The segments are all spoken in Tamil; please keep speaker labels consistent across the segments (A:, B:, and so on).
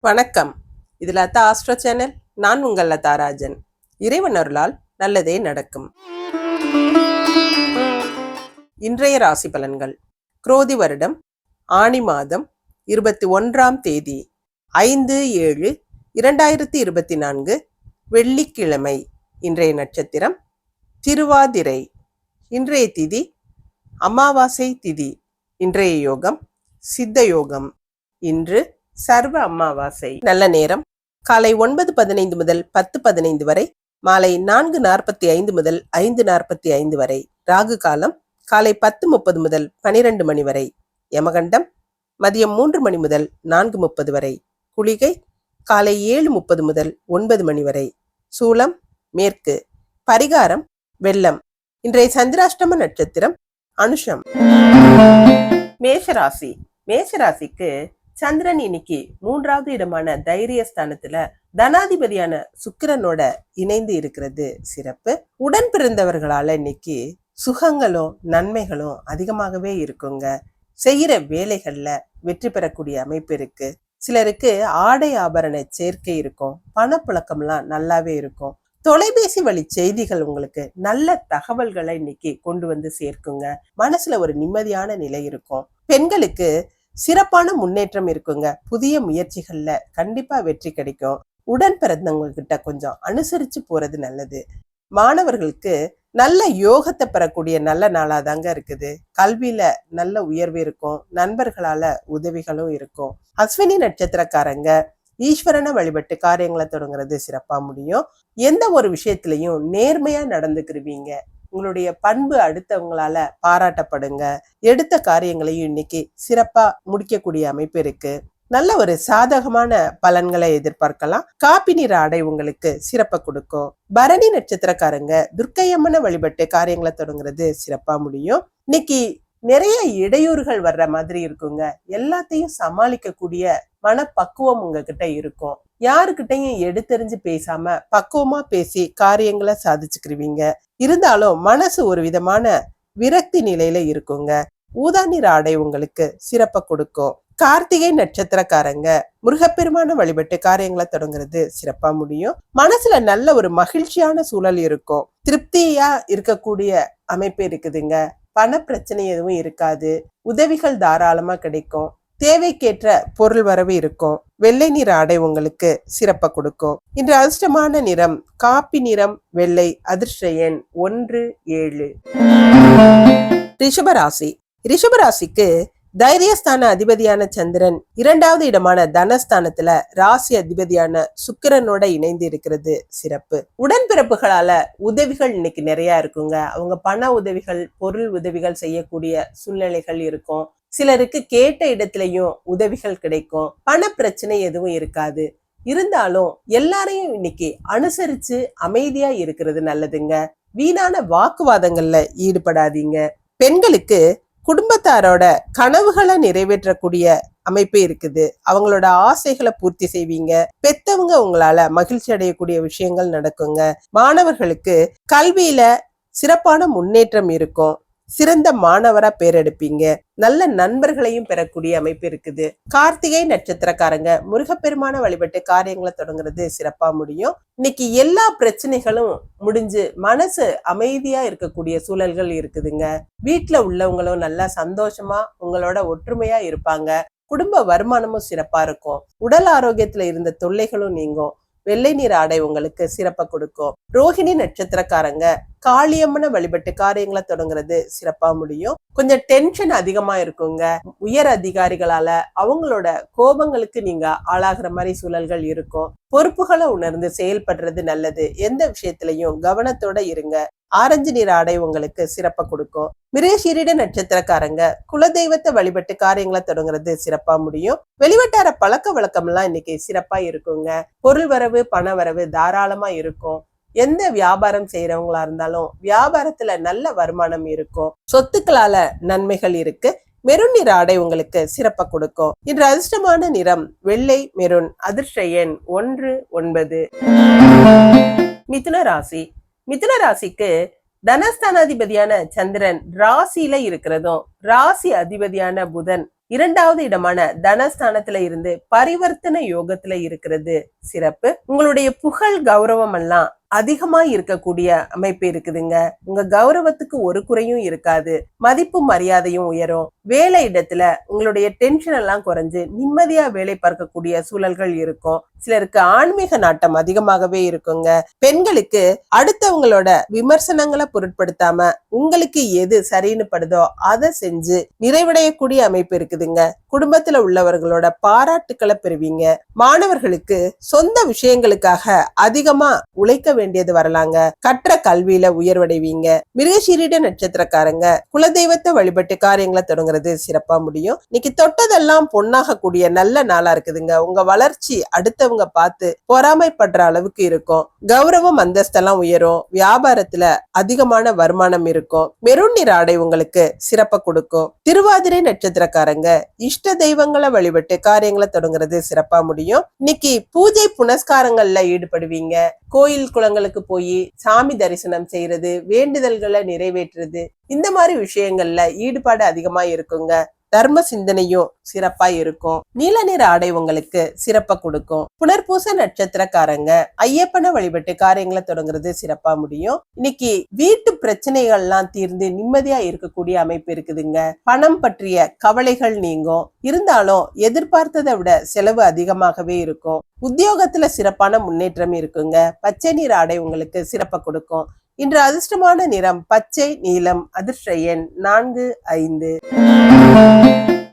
A: வணக்கம். இது லதா ஆஸ்ட்ரோ சேனல். நான் உங்கள் லதா ராஜன். இறைவன் அருளால் நல்லதே நடக்கும். இன்றைய ராசி பலன்கள். குரோதி வருடம் ஆணி மாதம் இருபத்தி ஒன்றாம் தேதி ஐந்து ஏழு இரண்டாயிரத்தி இருபத்தி நான்கு வெள்ளிக்கிழமை. இன்றைய நட்சத்திரம் திருவாதிரை. இன்றைய திதி அமாவாசை திதி. இன்றைய யோகம் சித்த யோகம். இன்று சர்வ அமாவாசை. நல்ல நேரம். காலை ஒன்பது பதினைந்து முதல் பத்து பதினைந்து வரை மாலை நான்கு நாற்பத்தி ஐந்து முதல் ஐந்து நாற்பத்தி ஐந்து வரை ராகு காலம் காலை பத்து முப்பது முதல் பனிரெண்டு மணி வரை யமகண்டம் மதியம் மூன்று மணி முதல் நான்கு முப்பது வரை குளிகை காலை ஏழு முப்பது முதல் ஒன்பது மணி வரை சூலம் மேற்கு பரிகாரம் வெள்ளம். இன்றைய சந்திராஷ்டம நட்சத்திரம் அனுஷம். மேஷராசி. மேஷராசிக்கு சந்திரன் இன்னைக்கு மூன்றாவது இடமான தைரியஸ்தானத்துல தனாதிபதியான சுக்கிரனோட இணைந்து இருக்கிறது சிறப்பு. உடன் பிறந்தவர்களால இன்னைக்கு சுகங்களும் நன்மைகளும் அதிகமாகவே இருக்குங்க. செய்யற வேலைகள்ல வெற்றி பெறக்கூடிய அமைப்பு இருக்கு. சிலருக்கு ஆடை ஆபரண சேர்க்கை இருக்கும். பணப்புழக்கம்லாம் நல்லாவே இருக்கும். தொலைபேசி வழி செய்திகள் உங்களுக்கு நல்ல தகவல்களை இன்னைக்கு கொண்டு வந்து சேர்க்குங்க. மனசுல ஒரு நிம்மதியான நிலை இருக்கும். பெண்களுக்கு சிறப்பான முன்னேற்றம் இருக்குங்க. புதிய முயற்சிகள்ல கண்டிப்பா வெற்றி கிடைக்கும். உடன் பிறந்தவங்க கிட்ட கொஞ்சம் அனுசரிச்சு போறது நல்லது. மாணவர்களுக்கு நல்ல யோகத்தை பெறக்கூடிய நல்ல நாளா தாங்க இருக்குது. கல்வியில நல்ல உயர்வு இருக்கும். நண்பர்களால உதவிகளும் இருக்கும். அஸ்வினி நட்சத்திரக்காரங்க ஈஸ்வரனை வழிபட்டு காரியங்களை தொடங்குறது சிறப்பா முடியும். எந்த ஒரு விஷயத்திலையும் நேர்மையா நடந்துக்கிருவீங்க. உங்களுடைய பண்பு அடுத்தவங்களால பாராட்டப்படுங்க. எடுத்த காரியங்களையும் இன்னைக்கு சிறப்பா முடிக்கக்கூடிய அமைப்பு இருக்கு. நல்ல ஒரு சாதகமான பலன்களை எதிர்பார்க்கலாம். காப்பி நிற ஆடை உங்களுக்கு சிறப்பை கொடுக்கும். பரணி நட்சத்திரக்காரங்க துர்க்கையம்மனை வழிபட்டு காரியங்களை தொடங்குறது சிறப்பா முடியும். இன்னைக்கு நிறைய இடையூறுகள் வர்ற மாதிரி இருக்குங்க. எல்லாத்தையும் சமாளிக்கக்கூடிய மனப்பக்குவம் உங்ககிட்ட இருக்கும். யாருக்கிட்டையும் எடுத்தெறிஞ்சு பேசாம பக்குவமா பேசி காரியங்களை சாதிச்சுக்கிருவீங்க. இருந்தாலும் மனசு ஒரு விதமான விரக்தி நிலையில இருக்குங்க. ஊதா நிற ஆடை உங்களுக்கு சிறப்பை கொடுக்கும். கார்த்திகை நட்சத்திரக்காரங்க முருகப்பெருமான வழிபட்டு காரியங்களை தொடங்குறது சிறப்பா முடியும். மனசுல நல்ல ஒரு மகிழ்ச்சியான சூழல் இருக்கும். திருப்தியா இருக்கக்கூடிய அமைப்பு இருக்குதுங்க. பண பிரச்சனை எதுவும் இருக்காது. உதவிகள் தாராளமா கிடைக்கும். தேவைக்கேற்ற பொருள் வரவு இருக்கும். வெள்ளை நிற ஆடை உங்களுக்கு சிறப்பை கொடுக்கும். இன்று அதிர்ஷ்டமான நிறம் காப்பி நிறம் வெள்ளை அதிர்ஷ்ட எண் ஒன்று ஏழு. ரிஷபராசி. ரிஷபராசிக்கு தைரியஸ்தான அதிபதியான சந்திரன் இரண்டாவது இடமான தனஸ்தானத்துல ராசி அதிபதியான சுக்கிரனோட இணைந்து இருக்கிறது சிறப்பு. உடன்பிறப்புகளால உதவிகள் இன்னைக்கு நிறைய இருக்குங்க. அவங்க பண உதவிகள் பொருள் உதவிகள் செய்யக்கூடிய சூழ்நிலைகள் இருக்கும். சிலருக்கு கேட்ட இடத்துலயும் உதவிகள் கிடைக்கும். பண பிரச்சனை எதுவும் இருக்காது. இருந்தாலும் எல்லாரையும் இன்னைக்கு அனுசரிச்சு அமைதியா இருக்கிறது நல்லதுங்க. வீணான வாக்குவாதங்கள்ல ஈடுபடாதீங்க. பெண்களுக்கு குடும்பத்தாரோட கனவுகளை நிறைவேற்றக்கூடிய அமைப்பு இருக்குது. அவங்களோட ஆசைகளை பூர்த்தி செய்வீங்க. பெத்தவங்க உங்களால மகிழ்ச்சி அடையக்கூடிய விஷயங்கள் நடக்குங்க. மாணவர்களுக்கு கல்வியில சிறப்பான முன்னேற்றம் இருக்கும். சிறந்த மாணவரா பேரெடுப்பீங்க. நல்ல நண்பர்களையும் பெறக்கூடிய அமைப்பு இருக்குது. கார்த்திகை நட்சத்திரக்காரங்க முருகப்பெருமான வழிபட்டு காரியங்களை தொடங்குறது சிறப்பா முடியும். இன்னைக்கு எல்லா பிரச்சனைகளும் முடிஞ்சு மனசு அமைதியா இருக்கக்கூடிய சூழல்கள் இருக்குதுங்க. வீட்டுல உள்ளவங்களும் நல்லா சந்தோஷமா உங்களோட ஒற்றுமையா இருப்பாங்க. குடும்ப வருமானமும் சிறப்பா இருக்கும். உடல் ஆரோக்கியத்துல இருந்த தொல்லைகளும் நீங்கும். வெள்ளை நீர் ஆடை உங்களுக்கு சிறப்பை கொடுக்கும். ரோஹிணி நட்சத்திரக்காரங்க காளியம்மனை வழிபட்டு காரியங்களை தொடங்குறது சிறப்பா முடியும். கொஞ்சம் டென்ஷன் அதிகமா இருக்குங்க. உயர் அதிகாரிகளால அவங்களோட கோபங்களுக்கு நீங்க ஆளாகிற மாதிரி சூழல்கள் இருக்கும். பொறுப்புகளை உணர்ந்து செயல்படுறது நல்லது. எந்த விஷயத்திலையும் கவனத்தோட இருங்க. ஆரஞ்சு நிற ஆடை உங்களுக்கு சிறப்பை கொடுக்கும். மிரேஷீரிட நட்சத்திரக்காரங்க குலதெய்வத்தை வழிபட்டு காரியங்களை தொடங்குறது சிறப்பா முடியும். வெளிவட்டார பழக்க வழக்கம் எல்லாம் இன்னைக்கு சிறப்பா இருக்குங்க. பொருள் வரவு பண வரவு தாராளமா இருக்கும். எந்த வியாபாரம் செய்யறவங்களா இருந்தாலும் வியாபாரத்துல நல்ல வருமானம் இருக்கும். சொத்துக்களால நன்மைகள் இருக்கு. மெருன் நிற ஆடை உங்களுக்கு சிறப்பை கொடுக்கும். இன்று அதிர்ஷ்டமான நிறம் வெள்ளை மெருன். அதிர்ஷ்ட எண் ஒன்று ஒன்பது. மிதுன ராசி. மிதுன ராசிக்கு தனஸ்தானாதிபதியான சந்திரன் ராசியில இருக்கிறதும் ராசி அதிபதியான புதன் இரண்டாவது இடமான தனஸ்தானத்துல இருந்து பரிவர்த்தனை யோகத்துல இருக்கிறது சிறப்பு. உங்களுடைய புகழ் கௌரவம் எல்லாம் அதிகமா இருக்கக்கூடிய அமைப்பு இருக்குதுங்க. உங்க கௌரவத்துக்கு ஒரு குறையும் இருக்காது. மதிப்பு மரியாதையும் உயரும். வேலை இடத்துல உங்களுடைய டென்ஷன் எல்லாம் குறைஞ்சு நிம்மதியா வேலை பார்க்கக்கூடிய சூழல்கள் இருக்கும். சிலருக்கு ஆன்மீக நாட்டம் அதிகமாகவே இருக்குங்க. பெண்களுக்கு அடுத்தவங்களோட விமர்சனங்களை பொருட்படுத்தாம உங்களுக்கு எது சரின்னு படுதோ அதை செஞ்சு நிறைவடையக்கூடிய அமைப்பு இருக்குதுங்க. குடும்பத்துல உள்ளவர்களோட பாராட்டுக்களை பெறுவீங்க. மாணவர்களுக்கு சொந்த விஷயங்களுக்காக அதிகமா உழைக்க வேண்டியது வரலாங்க. கற்ற கல்வியில உயர்வடைவீங்க. மிருகசீரிட நட்சத்திரக்காரங்க குலதெய்வத்தை வழிபட்டு காரியங்களை தொடங்குறது சிறப்பா முடியும். இன்னைக்கு தொட்டதெல்லாம் பொண்ணாக கூடிய நல்ல நாளா இருக்குதுங்க. உங்க வளர்ச்சி அடுத்தவங்க பார்த்து பொறாமைப்படுற அளவுக்கு இருக்கும். கௌரவம் அந்தஸ்தெல்லாம் உயரும். வியாபாரத்துல அதிகமான வருமானம் இருக்கும். மெருன் நிற ஆடை உங்களுக்கு சிறப்பை கொடுக்கும். திருவாதிரை நட்சத்திரக்காரங்க இஷ்ட தெய்வங்களை வழிபட்டு காரியங்களை தொடங்குறது சிறப்பா முடியும். இன்னைக்கு பூஜை புனஸ்காரங்கள்ல ஈடுபடுவீங்க. கோயில் குளங்களுக்கு போய் சாமி தரிசனம் செய்யறது வேண்டுதல்களை நிறைவேற்றுறது இந்த மாதிரி விஷயங்கள்ல ஈடுபாடு அதிகமா இருக்குங்க. தர்ம சிந்தனையும் சிறப்பா இருக்கும். நீல நிற ஆடை உங்களுக்கு சிறப்பா கொடுக்கும். புனர்பூச நட்சத்திரக்காரங்க ஐயப்பனை வழிபட்டு காரியங்களை தொடங்குறது சிறப்பா முடியும். இன்னைக்கு வீட்டு பிரச்சனைகள்லாம் தீர்ந்து நிம்மதியா இருக்கக்கூடிய அமைப்பு இருக்குதுங்க. பணம் பற்றிய கவலைகள் நீங்கும். இருந்தாலும் எதிர்பார்த்ததை விட செலவு அதிகமாகவே இருக்கும். உத்தியோகத்துல சிறப்பான முன்னேற்றம் இருக்குங்க. பச்சை நீர் ஆடை உங்களுக்கு சிறப்பை கொடுக்கும். இன்று அதிர்ஷ்டமான நிறம் பச்சை நீலம் அதிர்ஷ்ட எண் நான்கு ஐந்து.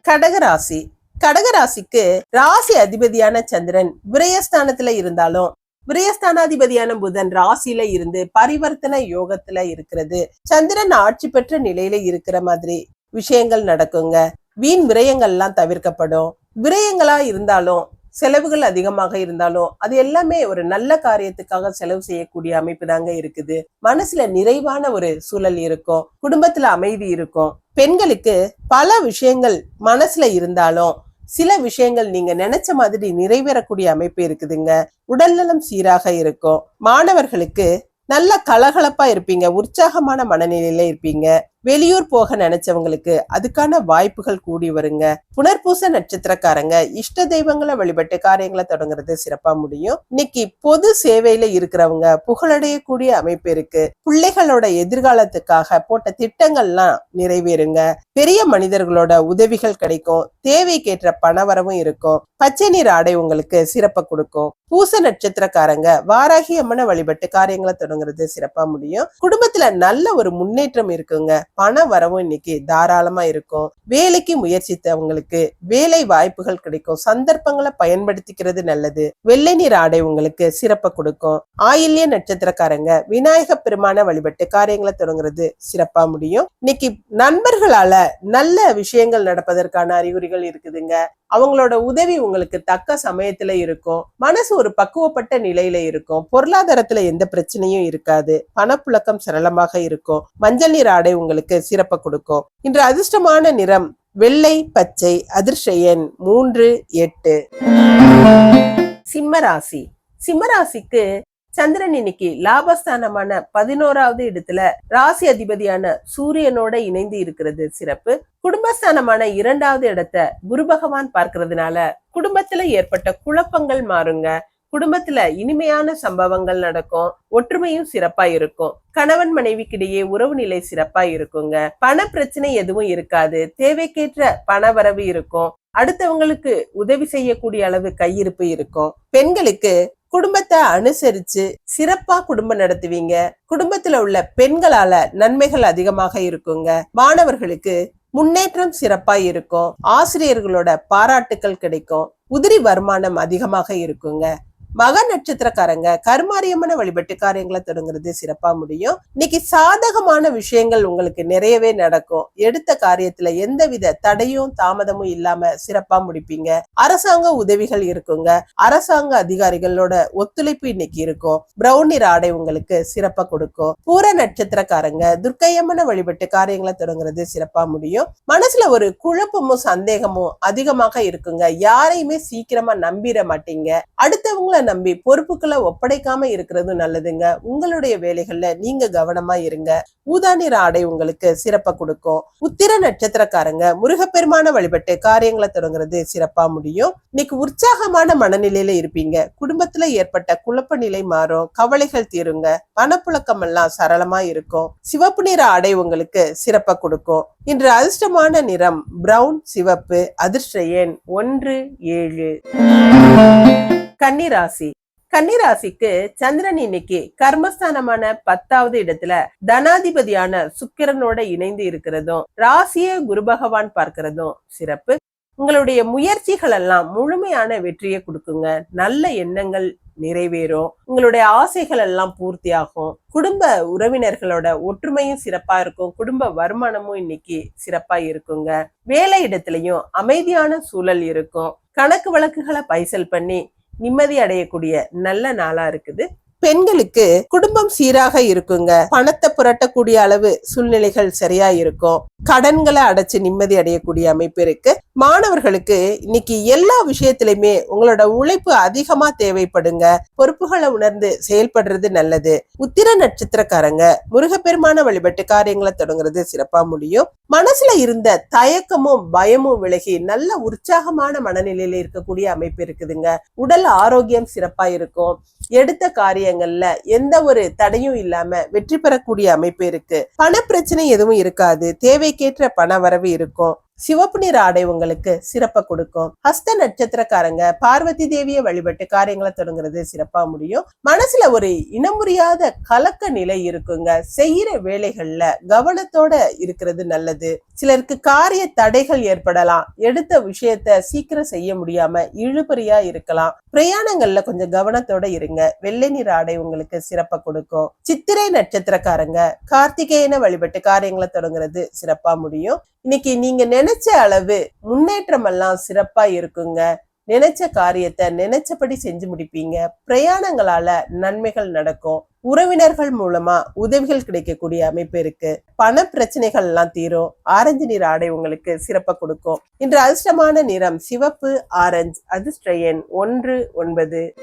A: கடகராசி. கடகராசிக்கு ராசி அதிபதியான சந்திரன் விரயஸ்தானத்துல இருந்தாலும் விரயஸ்தானாதிபதியான புதன் ராசியில இருந்து பரிவர்த்தனை யோகத்துல இருக்கிறது. சந்திரன் ஆட்சி பெற்ற நிலையில இருக்கிற மாதிரி விஷயங்கள் நடக்குங்க. வீண் விரயங்கள்லாம் தவிர்க்கப்படும். விரயங்களா இருந்தாலும் செலவுகள் அதிகமாக இருந்தாலும் அது எல்லாமே ஒரு நல்ல காரியத்துக்காக செலவு செய்யக்கூடிய அமைப்பு தாங்க இருக்குது. மனசுல நிறைவான ஒரு சூழல் இருக்கும். குடும்பத்துல அமைதி இருக்கும். பெண்களுக்கு பல விஷயங்கள் மனசுல இருந்தாலும் சில விஷயங்கள் நீங்க நினைச்ச மாதிரி நிறைவேறக்கூடிய அமைப்பு இருக்குதுங்க. உடல்நலம் சீராக இருக்கும். மாணவர்களுக்கு நல்ல கலகலப்பா இருப்பீங்க. உற்சாகமான மனநிலையில இருப்பீங்க. வெளியூர் போக நினைச்சவங்களுக்கு அதுக்கான வாய்ப்புகள் கூடி வருங்க. புனர்பூச நட்சத்திரக்காரங்க இஷ்ட தெய்வங்களை வழிபட்டு காரியங்களை தொடங்குறது சிறப்பா முடியும். இன்னைக்கு பொது சேவையில இருக்கிறவங்க புகழடையக்கூடிய அமைப்பு இருக்கு. பிள்ளைகளோட எதிர்காலத்துக்காக போட்ட திட்டங்கள்லாம் நிறைவேறுங்க. பெரிய மனிதர்களோட உதவிகள் கிடைக்கும். தேவைக்கேற்ற பணவரவும் இருக்கும். பச்சை நீர் ஆடை உங்களுக்கு சிறப்பை கொடுக்கும். பூச நட்சத்திரக்காரங்க வாராகி அம்மனை வழிபட்டு காரியங்களை தொடங்குறது சிறப்பா முடியும். குடும்பத்துல நல்ல ஒரு முன்னேற்றம் இருக்குங்க. பண வரவும் இன்னைக்கு தாராளமா இருக்கும். வேலைக்கு முயற்சித்தவங்களுக்கு வேலை வாய்ப்புகள் கிடைக்கும். சந்தர்ப்பங்களை பயன்படுத்திக்கிறது நல்லது. வெள்ளை நீர் ஆடை உங்களுக்கு சிறப்பை கொடுக்கும். ஆயில்ய நட்சத்திரக்காரங்க விநாயக பெருமான வழிபட்டு காரியங்களை தொடங்குறது சிறப்பா முடியும். இன்னைக்கு நண்பர்களால நல்ல விஷயங்கள் நடப்பதற்கான அறிகுறிகள் இருக்குதுங்க. அவங்களோட உதவி உங்களுக்கு தக்க சமயத்துல இருக்கும். மனசு ஒரு பக்குவப்பட்ட நிலையில இருக்கும். பொருளாதாரத்துல எந்த பிரச்சனையும் இருக்காது. பணப்புழக்கம் சரளமாக இருக்கும். மஞ்சள் நீர் ஆடை உங்களுக்கு சிறப்பை கொடுக்கும். இன்று அதிர்ஷ்டமான நிறம் வெள்ளை பச்சை அதிர்ஷ்ட எண் மூன்று எட்டு. சிம்மராசி சிம்மராசிக்கு சந்திரன் இன்னைக்கு லாபஸ்தானமான பதினோராவது இடத்துல ராசி அதிபதியான சூரியனோட இணைந்து இருக்கிறது சிறப்பு. குடும்பஸ்தானமான இரண்டாவது இடத்த குரு பகவான் பார்க்கறதுனால குடும்பத்துல ஏற்பட்ட குழப்பங்கள் மாறுங்க. குடும்பத்துல இனிமையான சம்பவங்கள் நடக்கும். ஒற்றுமையும் சிறப்பா இருக்கும். கணவன் மனைவிக்கிடையே உறவு நிலை சிறப்பா இருக்குங்க. பண பிரச்சனை எதுவும் இருக்காது. தேவைக்கேற்ற பண வரவு இருக்கும். அடுத்தவங்களுக்கு உதவி செய்யக்கூடிய அளவு கையிருப்பு இருக்கும். பெண்களுக்கு குடும்பத்தை அனுசரிச்சு சிறப்பா குடும்பம் நடத்துவீங்க. குடும்பத்துல உள்ள பெண்களால நன்மைகள் அதிகமாக இருக்குங்க. மாணவர்களுக்கு முன்னேற்றம் சிறப்பா இருக்கும். ஆசிரியர்களோட பாராட்டுக்கள் கிடைக்கும். உதிரி வருமானம் அதிகமாக இருக்குங்க. மக நட்சத்திரக்காரங்க கருமாரியம்மனை வழிபட்டு காரியங்களை தொடங்குறது சிறப்பா முடியும். இன்னைக்கு சாதகமான விஷயங்கள் உங்களுக்கு நிறையவே நடக்கும். எடுத்த காரியத்துல எந்தவித தடையும் தாமதமும் இல்லாம சிறப்பா முடிப்பீங்க. அரசாங்க உதவிகள் இருக்குங்க. அரசாங்க அதிகாரிகளோட ஒத்துழைப்பு இன்னைக்கு இருக்கும். பிரௌனி ஆடை உங்களுக்கு சிறப்பா கொடுக்கும். பூர நட்சத்திரக்காரங்க துர்க்கையம்மனை வழிபட்டு காரியங்களை தொடங்குறது சிறப்பா முடியும். மனசுல ஒரு குழப்பமும் சந்தேகமும் அதிகமாக இருக்குங்க. யாரையுமே சீக்கிரமா நம்பிட மாட்டீங்க. அடுத்தவங்கள நம்பி பொறுப்புகளை ஒப்படைக்காம இருக்கிறது நல்லதுங்க. உங்களுடைய வேலைகள்ல நீங்க கவனமா இருங்க. ஊதா நிற ஆடை உங்களுக்கு சிறப்பா கொடுக்கும். உத்திர நட்சத்திரக்காரங்க முருகப்பெருமான வழிபட்டு காரியங்களை தொடங்குறது சிறப்பா முடியும். இன்னைக்கு உற்சாகமான மனநிலையில இருப்பீங்க. குடும்பத்துல ஏற்பட்ட குழப்ப நிலை மாறும். கவலைகள் தீருங்க. பணப்புழக்கம் எல்லாம் சரளமா இருக்கும். சிவப்பு நிற ஆடை உங்களுக்கு சிறப்பா கொடுக்கும். இன்று அதிர்ஷ்டமான நிறம் பிரவுன் சிவப்பு அதிர்ஷ்ட எண் ஒன்று ஏழு. கன்னிராசி. கன்னிராசிக்கு சந்திரன் இன்னைக்கு கர்மஸ்தானமான பத்தாவது இடத்துல தனாதிபதியான சுக்கிரனோட இணைந்து இருக்கிறதும் ராசிய குரு பகவான் பார்க்கிறதும் சிறப்பு. உங்களுடைய முயற்சிகள் எல்லாம் முழுமையான வெற்றியை கொடுக்குங்க. நல்ல எண்ணங்கள் நிறைவேறும். உங்களுடைய ஆசைகள் எல்லாம் பூர்த்தியாகும். குடும்ப உறவினர்களோட ஒற்றுமையும் சிறப்பா இருக்கும். குடும்ப வருமானமும் இன்னைக்கு சிறப்பா இருக்குங்க. வேலை இடத்துலயும் அமைதியான சூழல் இருக்கும். கணக்கு வழக்குகளை பைசல் பண்ணி நிம்மதி அடையக்கூடிய நல்ல நாளாக இருக்குது. பெண்களுக்கு குடும்பம் சீராக இருக்குங்க. பணத்தை புரட்டக்கூடிய அளவு சூழ்நிலைகள் சரியா இருக்கும். கடன்களை அடைச்சு நிம்மதி அடையக்கூடிய அமைப்பு இருக்கு. மாணவர்களுக்கு இன்னைக்கு எல்லா விஷயத்திலுமே உங்களோட உழைப்பு அதிகமா தேவைப்படுங்க. பொறுப்புகளை உணர்ந்து செயல்படுறது நல்லது. உத்திர நட்சத்திரக்காரங்க முருகப்பெருமான வழிபட்டு காரியங்களை தொடங்குறது சிறப்பா முடியும். மனசுல இருந்த தயக்கமும் பயமும் விலகி நல்ல உற்சாகமான மனநிலையில இருக்கக்கூடிய அமைப்பு இருக்குதுங்க. உடல் ஆரோக்கியம் சிறப்பா இருக்கும். எடுத்த விஷயங்கள்ல எந்த ஒரு தடையும் இல்லாம வெற்றி பெறக்கூடிய அமைப்பு இருக்கு. பண பிரச்சனை எதுவும் இருக்காது. தேவைக்கேற்ற பண வரவு இருக்கும். சிவப்பு நிற ஆடை உங்களுக்கு சிறப்பை கொடுக்கும். ஹஸ்த நட்சத்திரக்காரங்க பார்வதி தேவியை வழிபட்டு காரியங்களை தொடங்குறது சிறப்பா முடியும். மனசுல ஒரு இனமுறியாத கலக்க நிலை இருக்குங்க. செய்யற வேலைகள்ல கவனத்தோட இருக்கிறது நல்லது. சிலருக்கு காரிய தடைகள் ஏற்படலாம். எடுத்த விஷயத்த சீக்கிரம் செய்ய முடியாம இழுபறியா இருக்கலாம். பிரயாணங்கள்ல கொஞ்சம் கவனத்தோட இருங்க. வெள்ளை நிற ஆடை உங்களுக்கு சிறப்பை கொடுக்கும். சித்திரை நட்சத்திரக்காரங்க கார்த்திகேயனை வழிபட்டு காரியங்களை தொடங்குறது சிறப்பா முடியும். இன்னைக்கு நீங்க நினைச்ச அளவு முன்னேற்றம் எல்லாம் சிறப்பா இருக்குங்க. நினைச்ச காரியத்தை நினைச்சபடி செஞ்சு முடிப்பீங்க. பிரயாணங்களால நன்மைகள் நடக்கும். உறவினர்கள் மூலமா உதவிகள் கிடைக்கக்கூடிய அமைப்பு இருக்கு. பண பிரச்சனைகள் எல்லாம் தீரும். ஆரஞ்சு நிற ஆடை உங்களுக்கு சிறப்பை கொடுக்கும். இன்று அதிர்ஷ்டமான நிறம் சிவப்பு ஆரஞ்சு அதிர்ஷ்ட எண் ஒன்று ஒன்பது.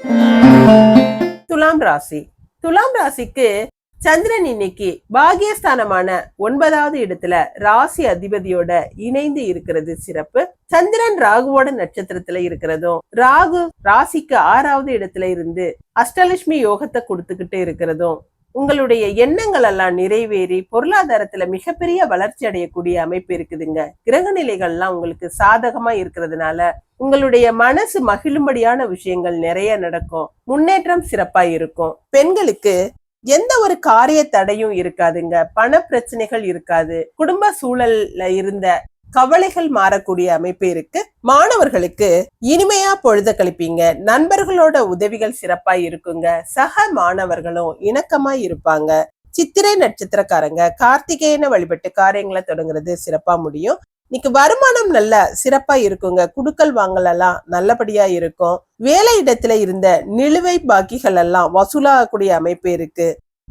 A: துலாம் ராசி. துலாம் ராசிக்கு சந்திரன் இன்னைக்கு பாகியஸ்தானமான ஒன்பதாவது இடத்துல ராசி அதிபதியோட இணைந்து இருக்கிறது சிறப்பு. சந்திரன் ராகுவோட நட்சத்திரத்துல இருக்கிறதும் ராகு ராசிக்கு ஆறாவது இடத்துல இருந்து அஷ்டலட்சுமி யோகத்தை கொடுத்துக்கிட்டு இருக்கிறதும் உங்களுடைய எண்ணங்கள் எல்லாம் நிறைவேறி பொருளாதாரத்துல மிகப்பெரிய வளர்ச்சி அடையக்கூடிய அமைப்பு இருக்குதுங்க. கிரக நிலைகள்லாம் உங்களுக்கு சாதகமா இருக்கிறதுனால உங்களுடைய மனசு மகிழும்படியான விஷயங்கள் நிறைய நடக்கும். முன்னேற்றம் சிறப்பா இருக்கும். பெண்களுக்கு எந்த ஒரு காரிய தடையும் இருக்காதுங்க. பண பிரச்சனைகள் இருக்காது. குடும்ப சூழல்ல இருந்த கவலைகள் மாறக்கூடிய அமைப்பு இருக்கு. மாணவர்களுக்கு இனிமையா பொழுத கழிப்பீங்க. நண்பர்களோட உதவிகள் சிறப்பா இருக்குங்க. சக மாணவர்களும் இணக்கமா இருப்பாங்க. சித்திரை நட்சத்திரக்காரங்க கார்த்திகேயனை வழிபட்டு காரியங்களை தொடங்குறது சிறப்பா முடியும். இன்னைக்கு வருமானம் நல்ல சிறப்பா இருக்குங்க. குடுக்கல் வாங்கலெல்லாம் நல்லபடியா இருக்கும். வேலை இடத்துல இருந்த நிலுவை பாக்கிகள் எல்லாம் வசூலாகக்கூடிய அமைப்பு இருக்கு.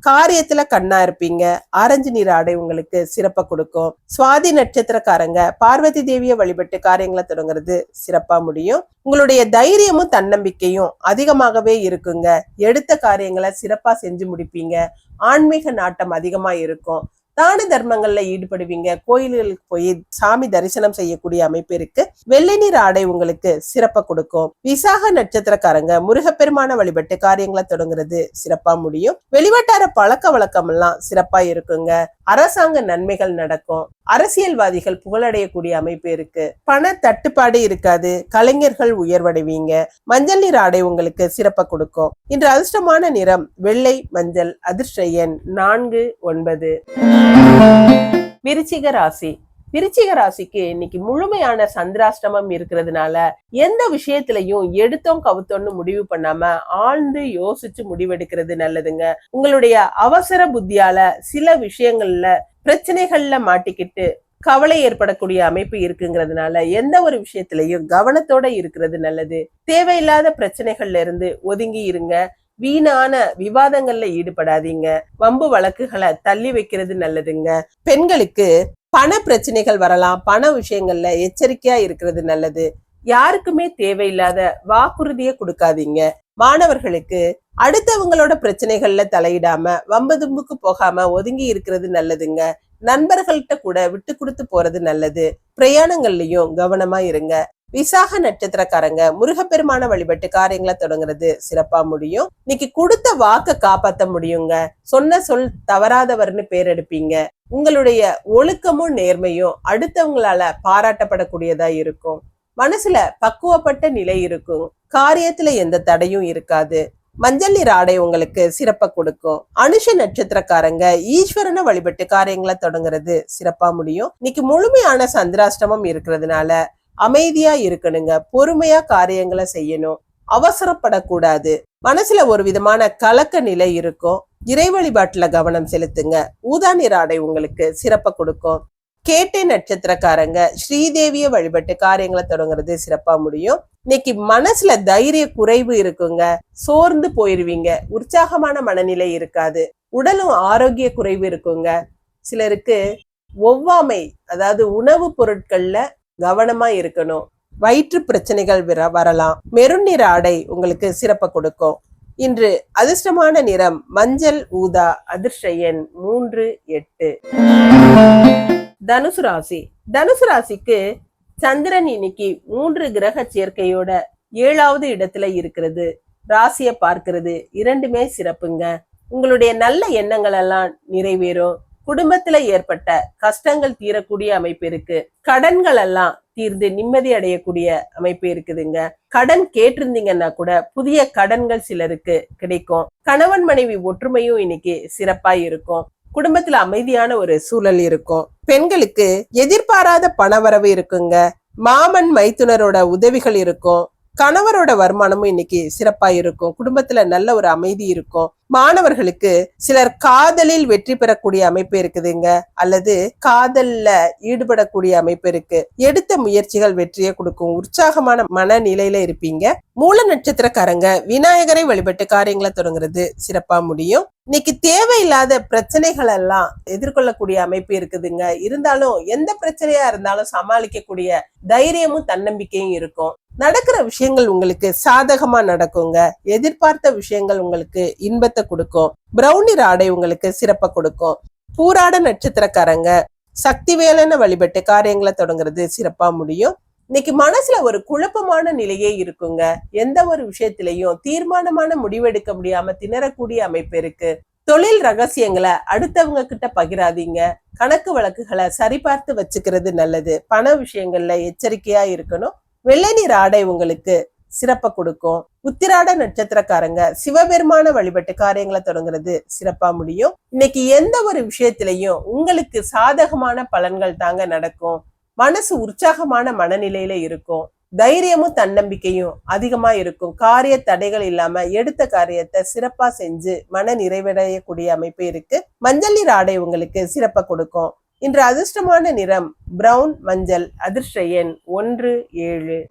A: காரியத்துல கண்ணா இருப்பீங்க. ஆரஞ்சு நீர் ஆடை உங்களுக்கு சிறப்பா கொடுக்கும். சுவாதி நட்சத்திரக்காரங்க பார்வதி தேவியை வழிபட்டு காரியங்களை தொடங்குறது சிறப்பா முடியும். உங்களுடைய தைரியமும் தன்னம்பிக்கையும் அதிகமாகவே இருக்குங்க. எடுத்த காரியங்களை சிறப்பா செஞ்சு முடிப்பீங்க. ஆன்மீக நாட்டம் அதிகமா இருக்கும். தான தர்மங்கள்ல ஈடுபடுவீங்க. கோயில்களுக்கு போய் சாமி தரிசனம் செய்யக்கூடிய அமைப்பு இருக்கு. வெள்ளை நீர் ஆடை உங்களுக்கு சிறப்பை கொடுக்கும். விசாக நட்சத்திரக்காரங்க முருகப்பெருமான வழிபட்டு காரியங்களை தொடங்குறது சிறப்பா முடியும். வெளிவட்டார பழக்க வழக்கம் எல்லாம் சிறப்பா இருக்குங்க. அரசாங்க நன்மைகள் நடக்கும். அரசியல்வாதிகள் புகழடையக்கூடிய அமைப்பு இருக்கு. பண தட்டுப்பாடு இருக்காது. கலைஞர்கள் உயர்வடைவீங்க. மஞ்சள் நிற ஆடை உங்களுக்கு சிறப்பாக கொடுக்கும். இன்று அதிர்ஷ்டமான நிறம் வெள்ளை மஞ்சள் அதிர்ஷ்ட எண் நான்கு ஒன்பது. விருச்சிக ராசி. விருச்சிக ராசிக்கு இன்னைக்கு முழுமையான சந்திராஷ்டமம் இருக்கிறதுனால எந்த விஷயத்திலையும் எடுத்தோம் கவுத்தோன்னு முடிவு பண்ணாம ஆழ்ந்து யோசிச்சு முடிவெடுக்கிறது நல்லதுங்க. உங்களுடைய அவசர புத்தியால சில விஷயங்கள்ல பிரச்சனைகள்ல மாட்டிக்கிட்டு கவலை ஏற்படக்கூடிய அமைப்பு இருக்குங்கிறதுனால எந்த ஒரு விஷயத்திலையும் கவனத்தோட இருக்கிறது நல்லது. தேவையில்லாத பிரச்சனைகள்ல இருந்து ஒதுங்கி இருங்க. வீணான விவாதங்கள்ல ஈடுபடாதீங்க. வம்பு வழக்குகளை தள்ளி வைக்கிறது நல்லதுங்க. பெண்களுக்கு பண பிரச்சனைகள் வரலாம் பண விஷயங்கள்ல எச்சரிக்கையா இருக்கிறது நல்லது. யாருக்குமே தேவையில்லாத வாக்குறுதியை கொடுக்காதீங்க. மாணவர்களுக்கு அடுத்தவங்களோட பிரச்சனைகள்ல தலையிடாம வம்பதும்புக்கு போகாம ஒதுங்கி இருக்கிறது நல்லதுங்க. நண்பர்கள்ட்ட கூட விட்டு கொடுத்து போறது நல்லது. பிரயாணங்கள்லயும் கவனமா இருங்க. விசாக நட்சத்திரக்காரங்க முருகப்பெருமான வழிபட்டு காரியங்களை தொடங்குறது சிறப்பா முடியும். இன்னைக்கு கொடுத்த வாக்க காப்பாத்த முடியுங்க. சொன்ன சொல் தவறாதவர்னு பேர் எடுப்பீங்க. உங்களுடைய ஒழுக்கமும் நேர்மையும் அடுத்தவங்களால பாராட்டப்படக்கூடியதா இருக்கும். மனசுல பக்குவப்பட்ட நிலை இருக்கும். காரியத்துல எந்த தடையும் இருக்காது. மஞ்சள் நீர் ஆடை உங்களுக்கு சிறப்ப கொடுக்கும். அனுஷ நட்சத்திரக்காரங்க ஈஸ்வரனை வழிபட்டு காரியங்களை தொடங்குறது சிறப்பா முடியும். இன்னைக்கு முழுமையான சந்திராஷ்டமம் இருக்கிறதுனால அமைதியா இருக்கணுங்க. பொறுமையா காரியங்களை செய்யணும். அவசரப்படக்கூடாது. மனசுல ஒரு விதமான கலக்க நிலை இருக்கும். இறை வழிபாட்டுல கவனம் செலுத்துங்க. ஊதா நிற ஆடை உங்களுக்கு சிறப்பை கொடுக்கும். கேட்டை நட்சத்திரக்காரங்க ஸ்ரீதேவிய வழிபட்டு காரியங்களை தொடங்குறது சிறப்பா முடியும். இன்னைக்கு மனசுல தைரிய குறைவு இருக்குங்க. சோர்ந்து போயிருவீங்க. உற்சாகமான மனநிலை இருக்காது. உடலும் ஆரோக்கிய குறைவு இருக்குங்க. சிலருக்கு ஒவ்வாமை அதாவது உணவுப் பொருட்கள்ல கவனமா இருக்கணும். வயிற்று பிரச்சனைகள் வர வரலாம். மெருநிற ஆடை உங்களுக்கு சிறப்பை கொடுக்கும். இன்று அதிர்ஷ்டமான நிறம் மஞ்சள் ஊதா அதிர்ஷ்ட எண் மூன்று எட்டு. தனுசு ராசி. தனுசு ராசிக்கு சந்திரன் இன்னைக்கு மூன்று கிரக சேர்க்கையோட ஏழாவது இடத்துல இருக்கிறது. ராசியை பார்க்கிறது. இரண்டுமே சிறப்புங்க. உங்களுடைய நல்ல எண்ணங்கள் எல்லாம் நிறைவேறும். குடும்பத்துல ஏற்பட்ட கஷ்டங்கள் தீரக்கூடிய அமைப்பு இருக்கு. கடன்கள் எல்லாம் தீர்ந்து நிம்மதி அடையக்கூடிய அமைப்பு இருக்குதுங்க. கடன் கேட்டிருந்தீங்கன்னா கூட புதிய கடன்கள் சிலருக்கு கிடைக்கும். கணவன் மனைவி ஒற்றுமையும் இன்னைக்கு சிறப்பா இருக்கும். குடும்பத்துல அமைதியான ஒரு சூழல் இருக்கும். பெண்களுக்கு எதிர்பாராத பணவரவு இருக்குங்க. மாமன் மைத்துனரோட உதவிகள் இருக்கும். கணவரோட வருமானமும் இன்னைக்கு சிறப்பா இருக்கும். குடும்பத்துல நல்ல ஒரு அமைதி இருக்கும். மாணவர்களுக்கு சிலர் காதலில் வெற்றி பெறக்கூடிய அமைப்பு இருக்குதுங்க. அல்லது காதல்ல ஈடுபடக்கூடிய அமைப்பு இருக்கு. எடுத்த முயற்சிகள் வெற்றியை கொடுக்கும். உற்சாகமான மனநிலையில இருப்பீங்க. மூல நட்சத்திரக்காரங்க விநாயகரை வழிபட்டு காரியங்களை தொடங்குறது சிறப்பா முடியும். இன்னைக்கு தேவையில்லாத பிரச்சனைகள் எல்லாம் எதிர்கொள்ளக்கூடிய அமைப்பு இருக்குதுங்க. இருந்தாலும் எந்த பிரச்சனையா இருந்தாலும் சமாளிக்கக்கூடிய தைரியமும் தன்னம்பிக்கையும் இருக்கும். நடக்கிற விஷயங்கள் உங்களுக்கு சாதகமா நடக்குங்க. எதிர்பார்த்த விஷயங்கள் உங்களுக்கு இன்பத்தை கொடுக்கும். பிரௌனி ஆடை உங்களுக்கு சிறப்பை கொடுக்கும். பூராட நட்சத்திரக்காரங்க சக்தி வேலன வழிபட்டு காரியங்களை தொடங்குறது சிறப்பா முடியும். இன்னைக்கு மனசுல ஒரு குழப்பமான நிலையே இருக்குங்க. எந்த ஒரு விஷயத்திலையும் தீர்மானமான முடிவெடுக்க முடியாம திணறக்கூடிய அமைப்பு இருக்கு. தொழில் ரகசியங்களை அடுத்தவங்க கிட்ட பகிராதீங்க. கணக்கு வழக்குகளை சரிபார்த்து வச்சுக்கிறது நல்லது. பண விஷயங்கள்ல எச்சரிக்கையா இருக்கணும். வெள்ளை நீர் ஆடை உங்களுக்கு சிறப்பை கொடுக்கும். உத்திராட நட்சத்திரக்காரங்க சிவபெருமான வழிபட்டு காரியங்களை தொடங்குறது சிறப்பா முடியும். இன்னைக்கு எந்த ஒரு விஷயத்திலையும் உங்களுக்கு சாதகமான பலன்கள் தாங்க நடக்கும். மனசு உற்சாகமான மனநிலையில இருக்கும். தைரியமும் தன்னம்பிக்கையும் அதிகமா இருக்கும். காரிய தடைகள் இல்லாம எடுத்த காரியத்தை சிறப்பா செஞ்சு மன நிறைவடையக்கூடிய அமைப்பு இருக்கு. மஞ்சள் நீர் ஆடை உங்களுக்கு சிறப்பை கொடுக்கும். இன்று அதிர்ஷ்டமான நிறம் பிரவுன் மஞ்சள் அதிர்ஷ்ட எண் ஒன்று ஏழு.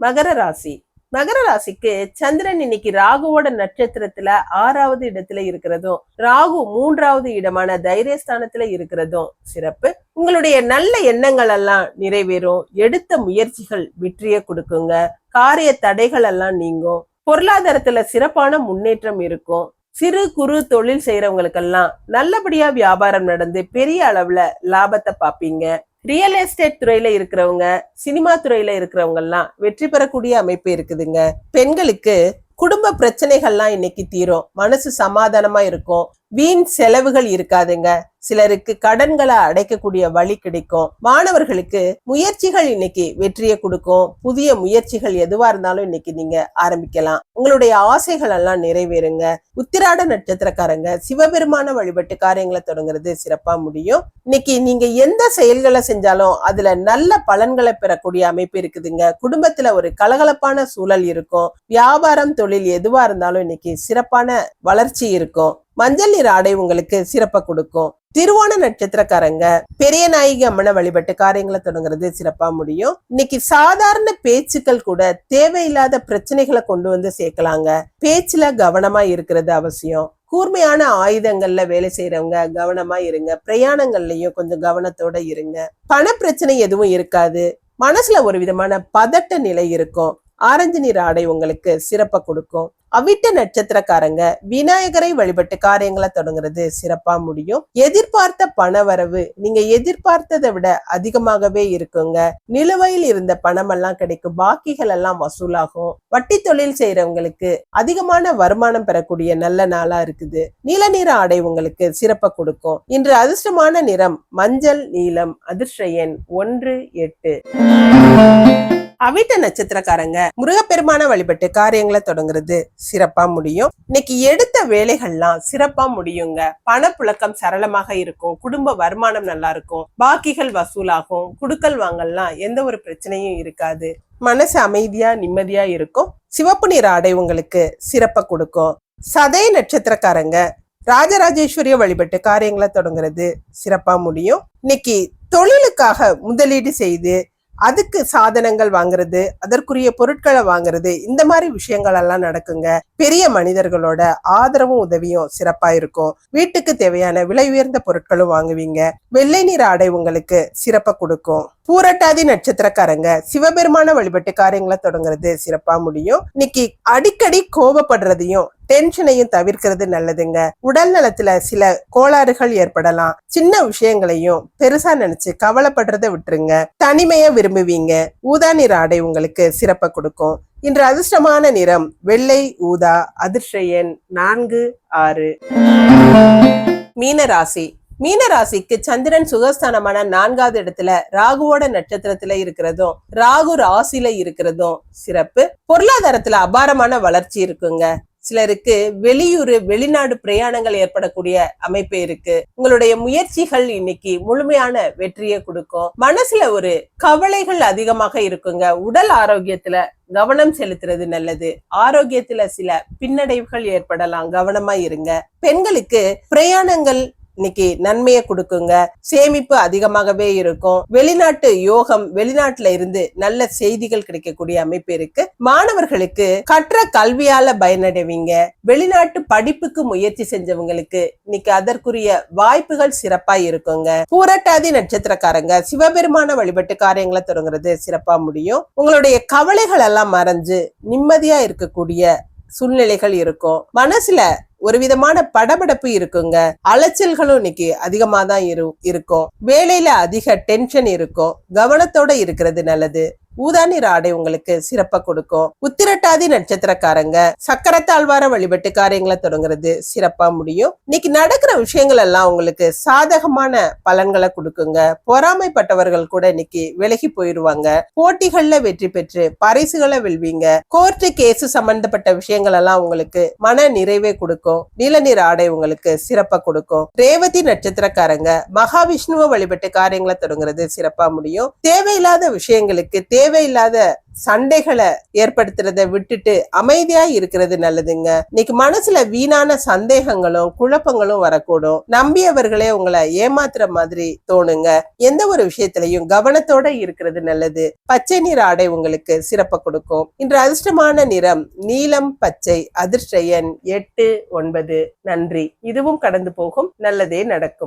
A: மகர ராசி. மகர ராசிக்கு சந்திரன் இன்னைக்கு ராகுவோட நட்சத்திரத்துல ஆறாவது இடத்துல இருக்கிறதும் ராகு மூன்றாவது இடமான தைரியஸ்தானத்துல இருக்கிறதும் சிறப்பு. உங்களுடைய நல்ல எண்ணங்கள் எல்லாம் நிறைவேறும். எடுத்த முயற்சிகள் வெற்றியை கொடுக்குங்க. காரிய தடைகள் எல்லாம் நீங்கும். பொருளாதாரத்துல சிறப்பான முன்னேற்றம் இருக்கும். சிறு குறு தொழில் செய்யறவங்களுக்கெல்லாம் நல்லபடியா வியாபாரம் நடந்து பெரிய அளவுல லாபத்தை பார்ப்பீங்க ரியல் எஸ்டேட் துறையில இருக்கிறவங்க சினிமா துறையில இருக்கிறவங்க எல்லாம் வெற்றி பெறக்கூடிய அமைப்பு இருக்குதுங்க. பெண்களுக்கு குடும்ப பிரச்சனைகள்லாம் இன்னைக்கு தீரும். மனசு சமாதானமா இருக்கும். வீண் செலவுகள் இருக்காதுங்க. சிலருக்கு கடன்களை அடைக்கக்கூடிய வழி கிடைக்கும். மாணவர்களுக்கு முயற்சிகள் இன்னைக்கு வெற்றியை கொடுக்கும். புதிய முயற்சிகள் எதுவா இருந்தாலும் இன்னைக்கு நீங்க ஆரம்பிக்கலாம். உங்களுடைய ஆசைகள் எல்லாம் நிறைவேறுங்க. உத்திராட நட்சத்திரக்காரங்க சிவபெருமான வழிபட்டு காரியங்களை தொடங்குறது சிறப்பா முடியும். இன்னைக்கு நீங்க எந்த செயல்களை செஞ்சாலும் அதுல நல்ல பலன்களை பெறக்கூடிய அமைப்பு இருக்குதுங்க. குடும்பத்துல ஒரு கலகலப்பான சூழல் இருக்கும். வியாபாரம் தொழில் எதுவா இருந்தாலும் இன்னைக்கு சிறப்பான வளர்ச்சி இருக்கும். மஞ்சள் நீர் ஆடை உங்களுக்கு சிறப்பை கொடுக்கும். திருவோண நட்சத்திரக்காரங்க பெரிய நாயகி அம்மனை வழிபட்டு காரியங்களை தொடங்குறது சிறப்பா முடியும். இன்னைக்கு சாதாரண பேச்சுக்கள் கூட தேவையில்லாத பிரச்சனைகளை கொண்டு வந்து சேர்க்கலாங்க. பேச்சுல கவனமா இருக்கிறது அவசியம். கூர்மையான ஆயுதங்கள்ல வேலை செய்யறவங்க கவனமா இருங்க. பிரயாணங்கள்லயும் கொஞ்சம் கவனத்தோட இருங்க. பண பிரச்சனை எதுவும் இருக்காது. மனசுல ஒரு விதமான பதட்ட நிலை இருக்கும். ஆரஞ்சு நிற ஆடை உங்களுக்கு சிறப்பை கொடுக்கும். அவிட்ட நட்சத்திரக்காரங்க விநாயகரை வழிபட்டு காரியங்களை தொடங்குறது சிறப்பா முடியும். எதிர்பார்த்த பண வரவு நீங்க எதிர்பார்த்ததை விட அதிகமாகவே இருக்குங்க. நிலுவையில் இருந்த பணம் எல்லாம் கிடைக்கும். பாக்கிகள் எல்லாம் வசூலாகும். வட்டி தொழில் செய்யறவங்களுக்கு அதிகமான வருமானம் பெறக்கூடிய நல்ல நாளா இருக்குது. நீல நிற ஆடை உங்களுக்கு சிறப்பை கொடுக்கும். இன்று அதிர்ஷ்டமான நிறம் மஞ்சள் நீலம் அதிர்ஷ்ட எண் ஒன்று எட்டு. அவிட்ட நட்சத்திரக்காரங்க முருகப்பெருமான வழிபட்டு காரியங்களை தொடங்குறது சிறப்பா முடியும். இன்னைக்கு எடுத்த வேலைகள்லாம் சிறப்பா முடியுங்க. பணப்புழக்கம் சரளமாக இருக்கும். குடும்ப வருமானம் நல்லா இருக்கும். பாக்கிகள் வசூலாகும். குடுக்கல் வாங்கல்லாம் எந்த ஒரு பிரச்சனையும் இருக்காது. மனசு அமைதியா நிம்மதியா இருக்கும். சிவப்பு நிற ஆடை உங்களுக்கு சிறப்பை கொடுக்கும். சதய நட்சத்திரக்காரங்க ராஜராஜேஸ்வரிய வழிபட்டு காரியங்களை தொடங்குறது சிறப்பா முடியும். இன்னைக்கு தொழிலுக்காக முதலீடு செய்து அதுக்கு சாதனங்கள் வாங்குறது அதற்குரிய பொருட்களை வாங்குறது இந்த மாதிரி விஷயங்கள் எல்லாம் நடக்குங்க. பெரிய மனிதர்களோட ஆதரவும் உதவியும் சிறப்பா இருக்கும். வீட்டுக்கு தேவையான விலை உயர்ந்த பொருட்களும் வாங்குவீங்க. வெள்ளை நிற ஆடை உங்களுக்கு சிறப்பை கொடுக்கும். பூரட்டாதி நட்சத்திரக்காரங்க. சிவபெருமான வழிபட்டு காரியங்களை தொடங்குறது சிறப்பா முடியும். இன்னைக்கு அடிக்கடி கோபப்படுறதையும் டென்ஷனையும் தவிர்க்கிறது நல்லதுங்க. உடல் நலத்துல சில கோளாறுகள் ஏற்படலாம். சின்ன விஷயங்களையும் பெருசா நினைச்சு கவலைப்படுறதை விட்டுருங்க. தனிமைய விரும்புவீங்க. ஊதா நிற ஆடை உங்களுக்கு சிறப்பை கொடுக்கும். இன்று அதிர்ஷ்டமான நிறம் வெள்ளை ஊதா அதிர்ஷ்ட எண் நான்கு ஆறு. மீன ராசி மீன ராசிக்கு சந்திரன் சுகஸ்தானமான நான்காவது இடத்துல ராகுவோட நட்சத்திரத்துல இருக்கிறதும் ராகு ராசில இருக்கிறதும் சிறப்பு. பொருளாதாரத்துல அபாரமான வளர்ச்சி இருக்குங்க. சிலருக்கு வெளியூர் வெளிநாடு பிரயாணங்கள் ஏற்படக்கூடிய அமைப்பு இருக்கு. உங்களுடைய முயற்சிகள் இன்னைக்கு முழுமையான வெற்றியை கொடுக்கும். மனசுல ஒரு கவலைகள் அதிகமாக இருக்குங்க. உடல் ஆரோக்கியத்துல கவனம் செலுத்துறது நல்லது. ஆரோக்கியத்துல சில பின்னடைவுகள் ஏற்படலாம். கவனமா இருங்க. பெண்களுக்கு பிரயாணங்கள் இன்னைக்கு நன்மையை கொடுக்குங்க. சேமிப்பு அதிகமாகவே இருக்கும். வெளிநாட்டு யோகம் வெளிநாட்டுல இருந்து நல்ல செய்திகள் கிடைக்கக்கூடிய அமைப்பு இருக்கு. மாணவர்களுக்கு கற்ற கல்வியால பயனடைவீங்க. வெளிநாட்டு படிப்புக்கு முயற்சி செஞ்சவங்களுக்கு இன்னைக்கு அதற்குரிய வாய்ப்புகள் சிறப்பா இருக்குங்க. பூரட்டாதி நட்சத்திரக்காரங்க சிவபெருமான வழிபட்டு காரியங்களை தொடங்குறது சிறப்பா முடியும். உங்களுடைய கவலைகள் எல்லாம் மறைஞ்சு நிம்மதியா இருக்கக்கூடிய சூழ்நிலைகள் இருக்கும். மனசுல ஒரு விதமான படபடப்பு இருக்குங்க. அலைச்சல்களும் இன்னைக்கு அதிகமா தான் இரு இருக்கும். வேலையில அதிக டென்ஷன் இருக்கும். கவனத்தோட இருக்கிறது நல்லது. ஊதா நிற ஆடை உங்களுக்கு சிறப்பா கொடுக்கும். உத்திரட்டாதி நட்சத்திரக்காரங்க சக்கரத்தாழ்வார வழிபட்டு காரியங்களை தொடங்குறது சிறப்பா முடியும். இன்னைக்கு நடக்கிற விஷயங்கள் எல்லாம் உங்களுக்கு சாதகமான பலன்களை கொடுக்குங்க. பொறாமைப்பட்டவர்கள் கூட இன்னைக்கு விலகி போயிருவாங்க. போட்டிகள்ல வெற்றி பெற்று பரிசுகளை வெல்வீங்க. கோர்ட்டு கேஸ் சம்பந்தப்பட்ட விஷயங்கள் எல்லாம் உங்களுக்கு மன நிறைவே கொடுக்கும். கொடுக்கும். நிற ஆடை உங்களுக்கு சிறப்பா கொடுக்கும். ரேவதி நட்சத்திரக்காரங்க மகாவிஷ்ணுவை வழிபட்டு காரியங்களை தொடங்குறது சிறப்பா முடியும். தேவையில்லாத விஷயங்களுக்கு தேவையில்லாத சண்டைகளை ஏற்படுத்துறத விட்டுட்டு அமைதியா இருக்கிறது நல்லதுங்க. இன்னைக்கு மனசுல வீணான சந்தேகங்களும் குழப்பங்களும் வரக்கூடும். நம்பியவர்களே உங்களை ஏமாத்துற மாதிரி தோணுங்க. எந்த ஒரு விஷயத்திலையும் கவனத்தோட இருக்கிறது நல்லது. பச்சை நிற ஆடை உங்களுக்கு சிறப்பை கொடுக்கும். இன்று அதிர்ஷ்டமான நிறம் நீலம் பச்சை அதிர்ஷ்ட எண் எட்டு ஒன்பது. நன்றி. இதுவும் கடந்து போகும். நல்லதே நடக்கும்.